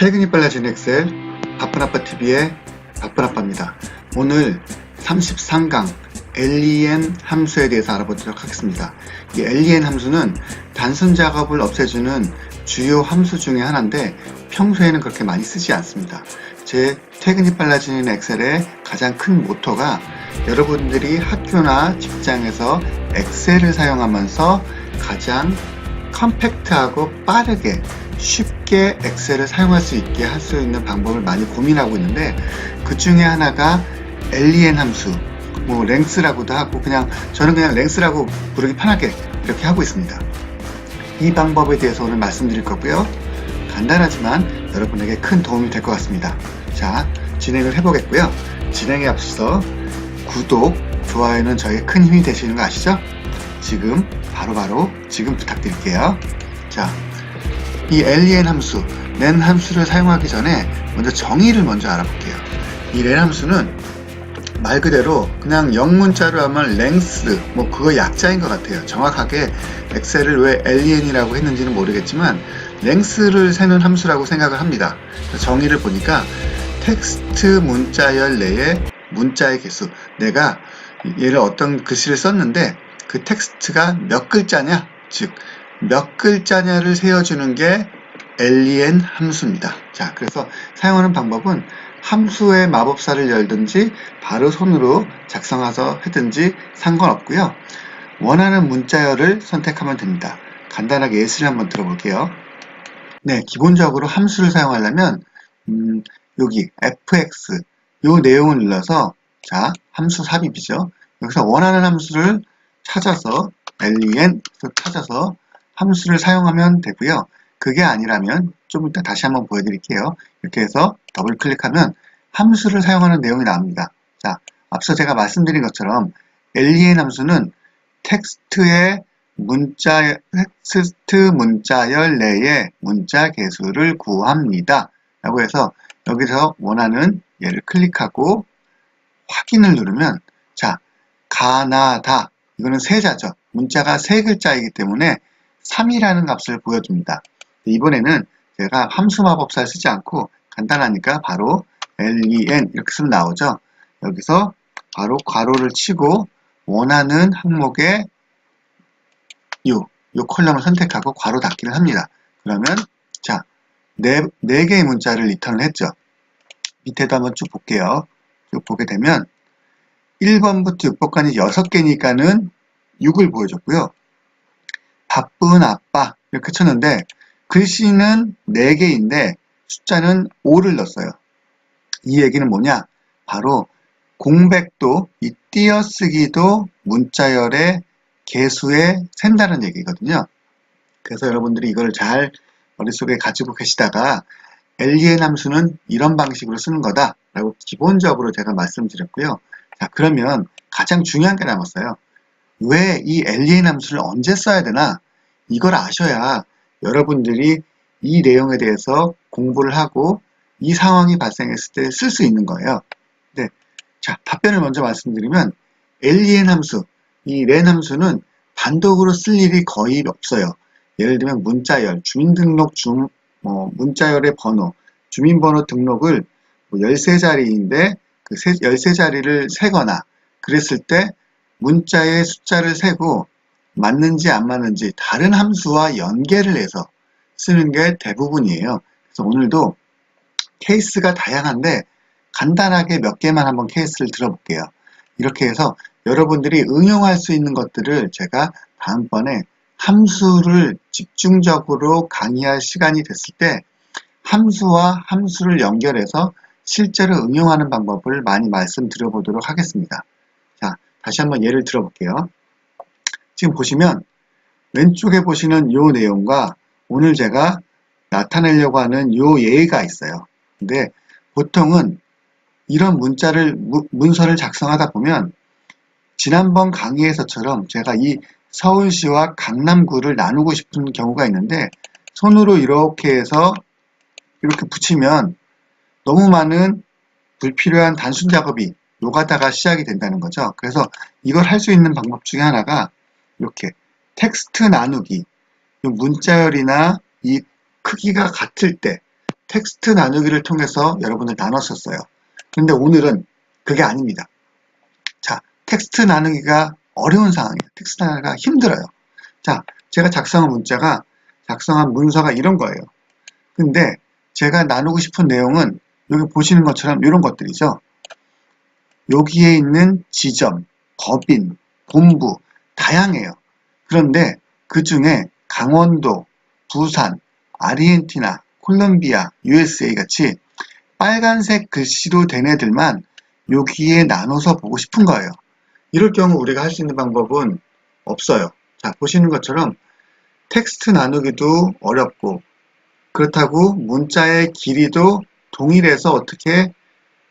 퇴근이 빨라지는 엑셀 바쁜 아빠TV의 바쁜 아빠입니다. 오늘 33강 len 함수에 대해서 알아보도록 하겠습니다. 이 len 함수는 단순 작업을 없애주는 주요 함수 중에 하나인데 평소에는 그렇게 많이 쓰지 않습니다. 제 퇴근이 빨라지는 엑셀의 가장 큰 모토가 여러분들이 학교나 직장에서 엑셀을 사용하면서 가장 컴팩트하고 빠르게 쉽게 엑셀을 사용할 수 있게 할 수 있는 방법을 많이 고민하고 있는데 그 중에 하나가 len 함수 뭐 랭스라고도 하고 그냥 저는 그냥 랭스라고 부르기 편하게 이렇게 하고 있습니다. 이 방법에 대해서 오늘 말씀드릴 거고요. 간단하지만 여러분에게 큰 도움이 될 것 같습니다. 자, 진행을 해보겠고요. 진행에 앞서 구독, 좋아요는 저에게 큰 힘이 되시는 거 아시죠? 지금 바로바로 지금 부탁드릴게요. 자, 이 len 함수, len 함수를 사용하기 전에 먼저 정의를 먼저 알아볼게요. 이 len 함수는 말 그대로 그냥 영문자로 하면 length, 뭐 그거 약자인 것 같아요. 정확하게 엑셀을 왜 len이라고 했는지는 모르겠지만 length를 세는 함수라고 생각을 합니다. 정의를 보니까 텍스트 문자열 내의 문자의 개수. 내가 얘를 어떤 글씨를 썼는데 그 텍스트가 몇 글자냐, 즉 몇 글자냐를 세어주는 게 len 함수입니다. 자, 그래서 사용하는 방법은 함수의 마법사를 열든지 바로 손으로 작성해서 하든지 상관없고요. 원하는 문자열을 선택하면 됩니다. 간단하게 예시를 한번 들어볼게요. 네, 기본적으로 함수를 사용하려면 음, 여기 fx 요 내용을 눌러서 자 함수 삽입이죠. 여기서 원하는 함수를 찾아서 len 찾아서 함수를 사용하면 되고요. 그게 아니라면 좀 이따 다시 한번 보여드릴게요. 이렇게 해서 더블 클릭하면 함수를 사용하는 내용이 나옵니다. 자, 앞서 제가 말씀드린 것처럼 len 함수는 텍스트의 문자, 텍스트 문자열 내의 문자 개수를 구합니다. 라고 해서 여기서 원하는 얘를 클릭하고 확인을 누르면 자, 가나다 이거는 세자죠. 문자가 세 글자이기 때문에 3이라는 값을 보여줍니다. 이번에는 제가 함수 마법사를 쓰지 않고 간단하니까 바로 len 이렇게 쓰면 나오죠. 여기서 바로 괄호를 치고 원하는 항목에 요, 요 컬럼을 선택하고 괄호 닫기를 합니다. 그러면 자, 네, 네 개의 문자를 리턴을 했죠. 밑에도 한번 쭉 볼게요. 쭉 보게 되면 1번부터 6번까지 6개니까는 6을 보여줬고요. 바쁜 아빠 이렇게 쳤는데 글씨는 4개인데 숫자는 5를 넣었어요. 이 얘기는 뭐냐? 바로 공백도, 이 띄어쓰기도 문자열의 개수에 센다는 얘기거든요. 그래서 여러분들이 이걸 잘 머릿속에 가지고 계시다가 len 함수는 이런 방식으로 쓰는 거다 라고 기본적으로 제가 말씀드렸고요. 자 그러면 가장 중요한 게 남았어요. 왜 이 len 함수를 언제 써야 되나 이걸 아셔야 여러분들이 이 내용에 대해서 공부를 하고 이 상황이 발생했을 때 쓸 수 있는 거예요. 네. 자, 답변을 먼저 말씀드리면 len 함수, 이 len 함수는 단독으로 쓸 일이 거의 없어요. 예를 들면 문자열, 주민등록 중, 뭐 문자열의 번호, 주민번호 등록을 뭐 13자리인데 그 13자리를 세거나 그랬을 때 문자의 숫자를 세고 맞는지 안 맞는지 다른 함수와 연계를 해서 쓰는 게 대부분이에요. 그래서 오늘도 케이스가 다양한데 간단하게 몇 개만 한번 케이스를 들어볼게요. 이렇게 해서 여러분들이 응용할 수 있는 것들을 제가 다음번에 함수를 집중적으로 강의할 시간이 됐을 때 함수와 함수를 연결해서 실제로 응용하는 방법을 많이 말씀드려 보도록 하겠습니다. 자, 다시 한번 예를 들어 볼게요. 지금 보시면 왼쪽에 보시는 이 내용과 오늘 제가 나타내려고 하는 이 예가 있어요. 근데 보통은 이런 문자를 문서를 작성하다 보면 지난번 강의에서처럼 제가 이 서울시와 강남구를 나누고 싶은 경우가 있는데 손으로 이렇게 해서 이렇게 붙이면 너무 많은 불필요한 단순 작업이 노가다가 시작이 된다는 거죠. 그래서 이걸 할 수 있는 방법 중에 하나가 이렇게 텍스트 나누기 문자열이나 이 크기가 같을 때 텍스트 나누기를 통해서 여러분들 나눴었어요. 근데 오늘은 그게 아닙니다. 자, 텍스트 나누기가 어려운 상황이에요. 텍스트 나누기가 힘들어요. 자, 제가 작성한 문자가, 작성한 문서가 이런 거예요. 근데 제가 나누고 싶은 내용은 여기 보시는 것처럼 이런 것들이죠. 여기에 있는 지점, 법인, 본부, 다양해요. 그런데 그 중에 강원도, 부산, 아르헨티나, 콜롬비아, USA 같이 빨간색 글씨로 된 애들만 여기에 나눠서 보고 싶은 거예요. 이럴 경우 우리가 할 수 있는 방법은 없어요. 자, 보시는 것처럼 텍스트 나누기도 어렵고 그렇다고 문자의 길이도 동일해서 어떻게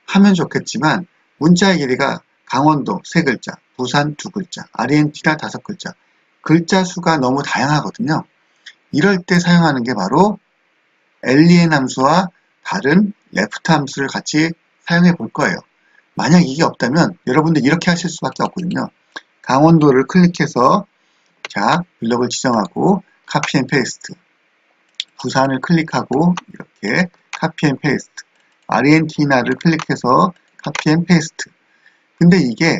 하면 좋겠지만 문자의 길이가 강원도 세 글자, 부산 두 글자, 아르헨티나 다섯 글자, 글자 수가 너무 다양하거든요. 이럴 때 사용하는 게 바로 alien 함수와 다른 left 함수를 같이 사용해 볼 거예요. 만약 이게 없다면 여러분들 이렇게 하실 수밖에 없거든요. 강원도를 클릭해서 자 블럭을 지정하고 카피 앤 페이스트 부산을 클릭하고 이렇게 카피 앤 페이스트 아르헨티나를 클릭해서 카피 앤 페이스트 근데 이게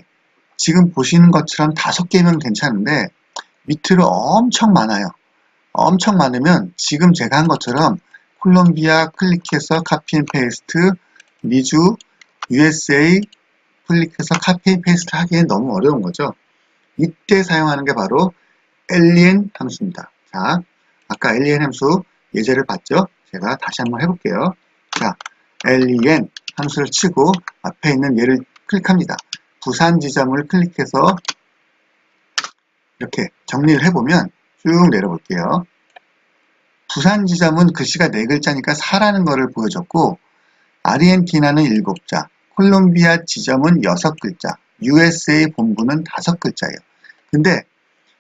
지금 보시는 것처럼 다섯 개면 괜찮은데 밑으로 엄청 많아요. 엄청 많으면 지금 제가 한 것처럼 콜롬비아 클릭해서 카피 앤 페이스트 미주 USA 클릭해서 카피 앤 페이스트 하기엔 너무 어려운 거죠. 이때 사용하는 게 바로 alien 함수입니다. 자, 아까 alien 함수 예제를 봤죠? 제가 다시 한번 해볼게요. 자, alien 함수를 치고 앞에 있는 얘를 클릭합니다. 부산 지점을 클릭해서 이렇게 정리를 해보면 쭉 내려볼게요. 부산 지점은 글씨가 네 글자니까 4라는 것을 보여줬고 아르헨티나는 7자, 콜롬비아 지점은 6글자, USA 본부는 5글자예요. 근데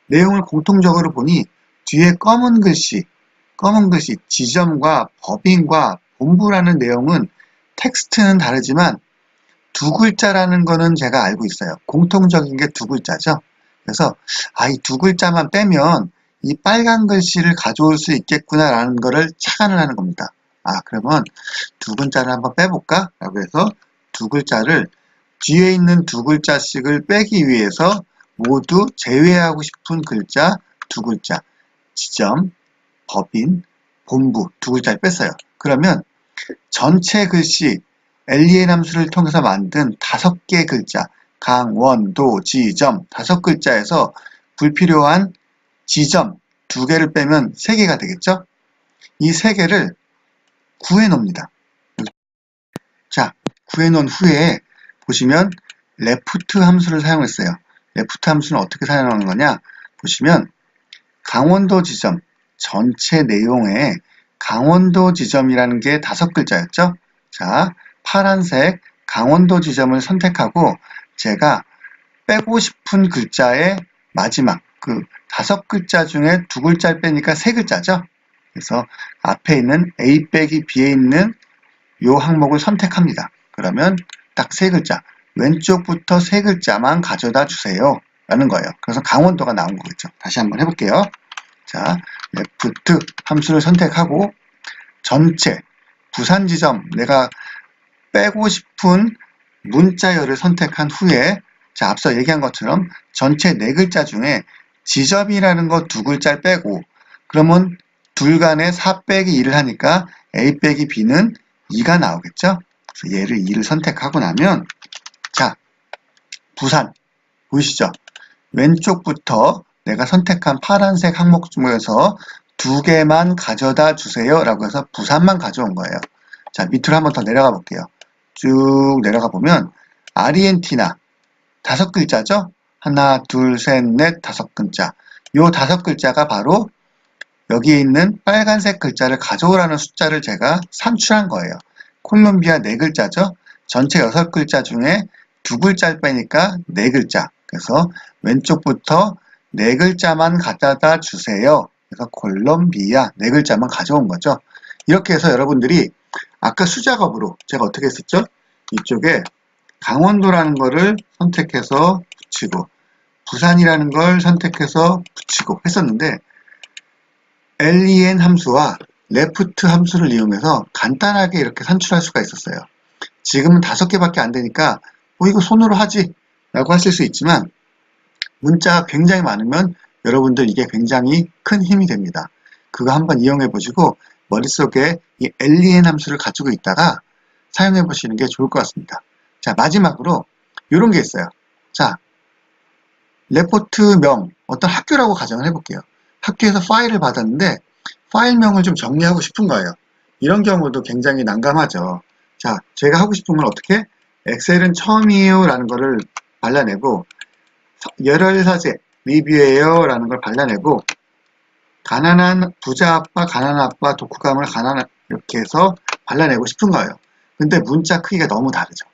내용을 공통적으로 보니 뒤에 검은 글씨, 검은 글씨, 지점과 법인과 본부라는 내용은 텍스트는 다르지만 두 글자라는 거는 제가 알고 있어요. 공통적인 게 두 글자죠. 그래서 아, 이 두 글자만 빼면 이 빨간 글씨를 가져올 수 있겠구나라는 거를 착안을 하는 겁니다. 아, 그러면 두 글자를 한번 빼볼까? 라고 해서 두 글자를 뒤에 있는 두 글자씩을 빼기 위해서 모두 제외하고 싶은 글자 두 글자 지점, 법인, 본부 두 글자를 뺐어요. 그러면 전체 글씨 alien 함수를 통해서 만든 다섯 개 글자 강 원 도 지 점 다섯 글자에서 불필요한 지점 두 개를 빼면 세 개가 되겠죠? 이 세 개를 구해 놓습니다. 자, 구해 놓은 후에 보시면 left 함수를 사용했어요. left 함수는 어떻게 사용하는 거냐? 보시면 강원도 지점 전체 내용에 강원도 지점이라는 게 다섯 글자였죠? 자, 파란색 강원도 지점을 선택하고 제가 빼고 싶은 글자의 마지막 그 다섯 글자 중에 두 글자를 빼니까 세 글자죠. 그래서 앞에 있는 A 빼기 B에 있는 요 항목을 선택합니다. 그러면 딱 세 글자 왼쪽부터 세 글자만 가져다 주세요. 라는 거예요. 그래서 강원도가 나온 거겠죠. 다시 한번 해볼게요. 자, left 함수를 선택하고 전체 부산 지점 내가 빼고 싶은 문자열을 선택한 후에 자 앞서 얘기한 것처럼 전체 네 글자 중에 지점이라는 거 두 글자를 빼고 그러면 둘 간에 4 빼기 2를 하니까 A 빼기 B는 2가 나오겠죠? 그래서 얘를 2를 선택하고 나면 자 부산 보이시죠? 왼쪽부터 내가 선택한 파란색 항목 중에서 두 개만 가져다 주세요 라고 해서 부산만 가져온 거예요. 자 밑으로 한번 더 내려가 볼게요. 쭉 내려가 보면 아르헨티나 다섯 글자죠? 하나, 둘, 셋, 넷, 다섯 글자. 요 다섯 글자가 바로 여기에 있는 빨간색 글자를 가져오라는 숫자를 제가 산출한 거예요. 콜롬비아 네 글자죠? 전체 여섯 글자 중에 두 글자를 빼니까 네 글자. 그래서 왼쪽부터 네 글자만 갖다 주세요. 그래서 콜롬비아 네 글자만 가져온 거죠. 이렇게 해서 여러분들이 아까 수작업으로 제가 어떻게 했었죠? 이쪽에 강원도라는 거를 선택해서 붙이고 부산이라는 걸 선택해서 붙이고 했었는데 alien 함수와 left 함수를 이용해서 간단하게 이렇게 산출할 수가 있었어요. 지금은 다섯 개밖에 안 되니까 뭐 이거 손으로 하지 라고 하실 수 있지만 문자가 굉장히 많으면 여러분들 이게 굉장히 큰 힘이 됩니다. 그거 한번 이용해 보시고 머릿속에 이 alien 함수를 가지고 있다가 사용해 보시는 게 좋을 것 같습니다. 자, 마지막으로 이런 게 있어요. 자, 레포트명, 어떤 학교라고 가정을 해볼게요. 학교에서 파일을 받았는데 파일명을 좀 정리하고 싶은 거예요. 이런 경우도 굉장히 난감하죠. 자, 제가 하고 싶은 건 어떻게? 엑셀은 처음이에요 라는 거를 발라내고 열혈 사제 리뷰예요 라는 걸 발라내고 가난한 부자 아빠, 가난한 아빠, 독후감을 가난 이렇게 해서 발라내고 싶은 거예요. 근데 문자 크기가 너무 다르죠.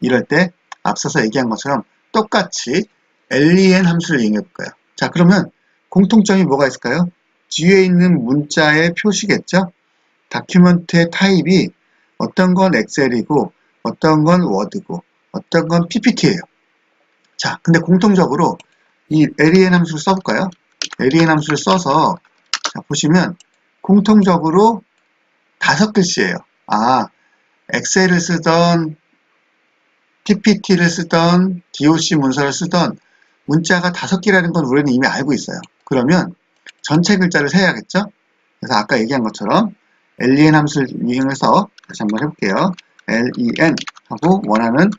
이럴 때 앞서서 얘기한 것처럼 똑같이 alien 함수를 이용해 볼까요? 자, 그러면 공통점이 뭐가 있을까요? 뒤에 있는 문자의 표시겠죠? 다큐멘트의 타입이 어떤 건 엑셀이고 어떤 건 워드고 어떤 건 PPT예요. 자, 근데 공통적으로 이 alien 함수를 써볼까요? alien 함수를 써서 자, 보시면 공통적으로 다섯 글씨예요. 아, 엑셀을 쓰던 PPT를 쓰던 DOC 문서를 쓰던 문자가 다섯 개라는 건 우리는 이미 알고 있어요. 그러면 전체 글자를 세야겠죠? 그래서 아까 얘기한 것처럼 len 함수를 이용해서 다시 한번 해볼게요. len 하고 원하는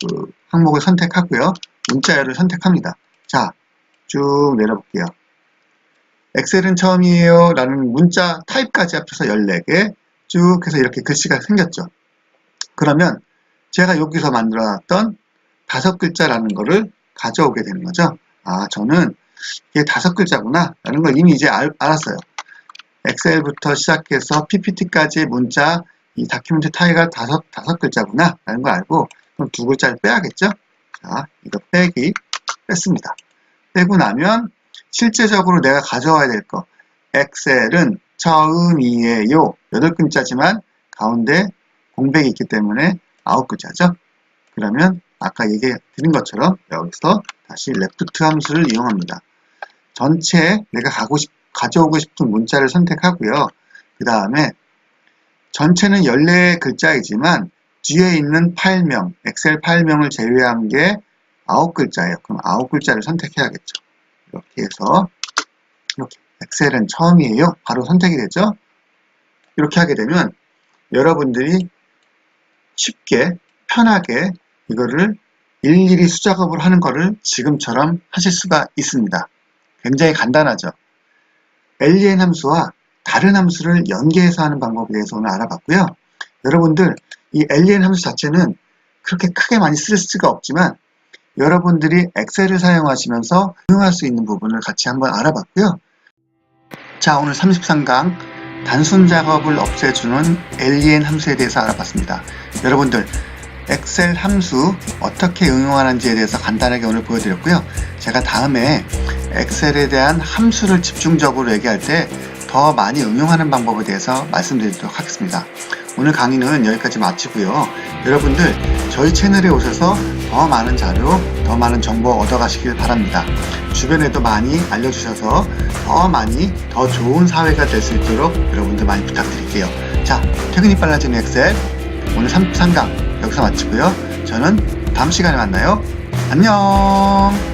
그 항목을 선택하고요. 문자열을 선택합니다. 자, 쭉 내려볼게요. 엑셀은 처음이에요. 라는 문자 타입까지 합쳐서 14개 쭉 해서 이렇게 글씨가 생겼죠. 그러면 제가 여기서 만들어놨던 다섯 글자라는 거를 가져오게 되는 거죠. 아, 저는 이게 다섯 글자구나. 라는 걸 이미 이제 알, 알았어요. 엑셀부터 시작해서 PPT까지의 문자, 이 다큐멘트 타이가 다섯, 다섯 글자구나. 라는 걸 알고, 그럼 두 글자를 빼야겠죠? 자, 이거 빼기, 뺐습니다. 빼고 나면, 실제적으로 내가 가져와야 될 거. 엑셀은 처음이에요. 여덟 글자지만, 가운데 공백이 있기 때문에 아홉 글자죠. 그러면 아까 얘기 드린 것처럼 여기서 다시 레프트 함수를 이용합니다. 전체 내가 가고 싶, 가져오고 싶은 문자를 선택하고요. 그 다음에 전체는 14글자이지만 뒤에 있는 파일명, 엑셀 파일명을 제외한 게 9글자예요. 그럼 9글자를 선택해야겠죠. 이렇게 해서 이렇게 엑셀은 처음이에요. 바로 선택이 되죠. 이렇게 하게 되면 여러분들이 쉽게 편하게 이거를 일일이 수작업을 하는 거를 지금처럼 하실 수가 있습니다. 굉장히 간단하죠. alien 함수와 다른 함수를 연계해서 하는 방법에 대해서 오늘 알아봤고요. 여러분들 이 alien 함수 자체는 그렇게 크게 많이 쓸 수가 없지만 여러분들이 엑셀을 사용하시면서 응용할 수 있는 부분을 같이 한번 알아봤고요. 자 오늘 33강 단순 작업을 없애주는 alien 함수에 대해서 알아봤습니다. 여러분들 엑셀 함수 어떻게 응용하는지에 대해서 간단하게 오늘 보여드렸고요. 제가 다음에 엑셀에 대한 함수를 집중적으로 얘기할 때 더 많이 응용하는 방법에 대해서 말씀드리도록 하겠습니다. 오늘 강의는 여기까지 마치고요. 여러분들 저희 채널에 오셔서 더 많은 자료, 더 많은 정보 얻어가시길 바랍니다. 주변에도 많이 알려주셔서 더 많이 더 좋은 사회가 될 수 있도록 여러분들 많이 부탁드릴게요. 자, 퇴근이 빨라지는 엑셀 오늘 33강 여기서 마치고요. 저는 다음 시간에 만나요. 안녕!